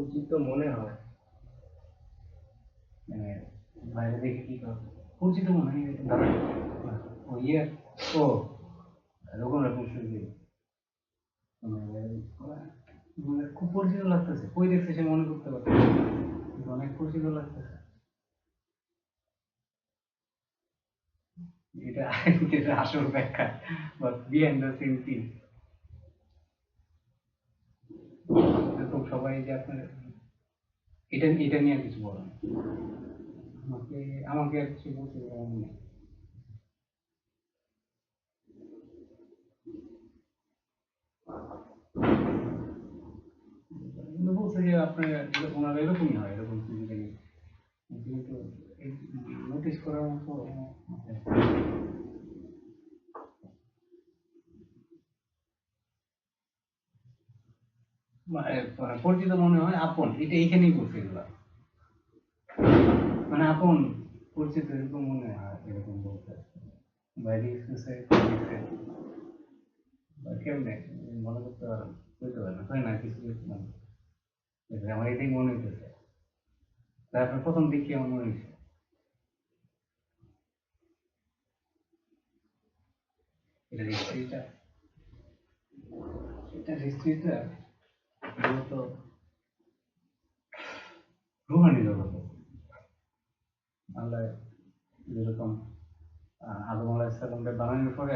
পরিচিত মনে হয়। মানে বাইরে কি মনে হয়। ও ইয়ে। রকম মানে খুব পরিচিত লাগতেছে। কই দেখছে সে মনে করতে অনেক পরিচিত লাগতেছে। এটা এটা আসল ব্যাখ্যা। বা বিহাইন্ড দ্য সিন সবাই যে আপনার এটা এটা নিয়ে কিছু বলেন আমাকে আমাকে আর কিছু বলতে বলেন না বলছে যে আপনার ওনার এরকমই হয়, এরকম ফিজিক্যালি কিন্তু নোটিস করার মতো আছে। মানে মানে পরিচিত মনে হয় আপন, এটা এইখানেই বলছে এগুলা। মানে আপন, পরিচিত এরকম মনে হয়, এরকম বলতে। বাইরে কেমনে, মনে করতে বুঝতে পারেন না, হয় না কিছু কিছু মানে আমার এটাই মনে হইতেছে। তারপর প্রথম দেখি আমার মনে হয়েছে এটা হিস্ট্রিটা এটা হিস্ট্রিটা রুহানি জগৎ আল্লাহ যেরকম আদম বানানোর পরে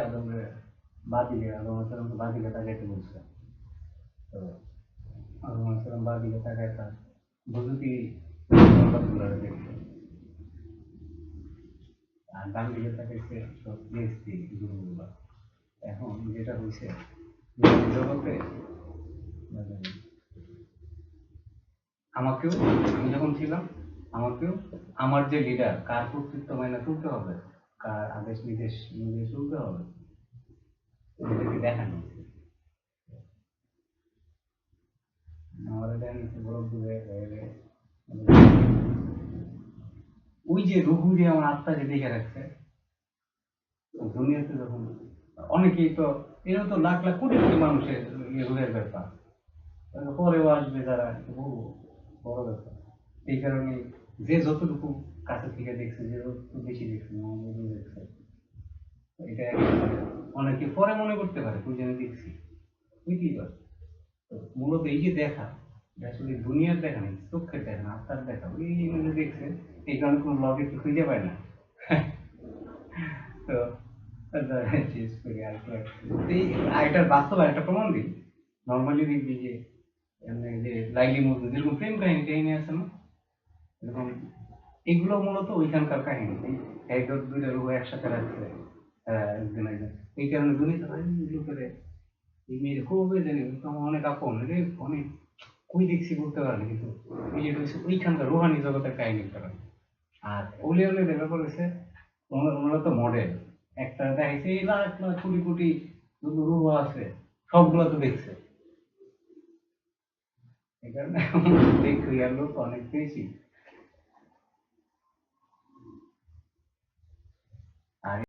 বাদিকে আদম বাদিকে তাকাইতে বলছে। তো আদম বাদিকে তাকায় তার তুলে দেখছে আর ডান দিকে তাকাইছে সব এখন যেটা হয়েছে জগতে আমাকেও, আমি যখন ছিলাম, আমাকেও, আমার যে লিডার কার কর্তৃত্ব মাইনে চলতে হবে, কার আদেশ নির্দেশ নিয়ে চলতে হবে এদেরকে দেখানো। ওই যে রুহু যে আমার আত্মা যে দেখে রাখছে, দুনিয়াতে যখন, অনেকেই তো, এরও তো লাখ লাখ কোটি কোটি মানুষের রুহের ব্যাপার। পরেও আসবে যারা বহু বড় ব্যাপার। এই কারণে যে যতটুকু কাছে থেকে দেখছে, যে বেশি দেখছে দেখছে। এটা অনেকে পরে মনে করতে পারে, তুই যেন দেখছি। বুঝতেই পার তো মূলত এই যে দেখা আসলে দুনিয়ার দেখা নেই চোখের দেখা না, আত্মার দেখা? ওই যে দেখছে, এই কারণে কোনো তো খুঁজে পায় না। তো চেঞ্জ আর। তো বাস্তব একটা প্রমাণ দিই। নর্মালি দেখবি যে এগুলো মূলত ওইখানকার কাহিনী। দুইটা একসাথে রাখছে এই কারণে দুনিয়া এগুলো এই মেয়ের খুব জানি অনেক আপন। রে অনেক কই দেখছি বলতে পারে না, কিন্তু এই যে হচ্ছে ওইখানকার রোহানি জগতের কাহিনীর কারণে। আর ওলে ওলে দেখা করেছে ওনারা ওনারা তো মডেল। একটা দেখাইছে এই লাখ লাখ কোটি কোটি যত রুহ আছে, সবগুলো তো দেখছে। এই কারণে দেখি আর লোক অনেক বেশি।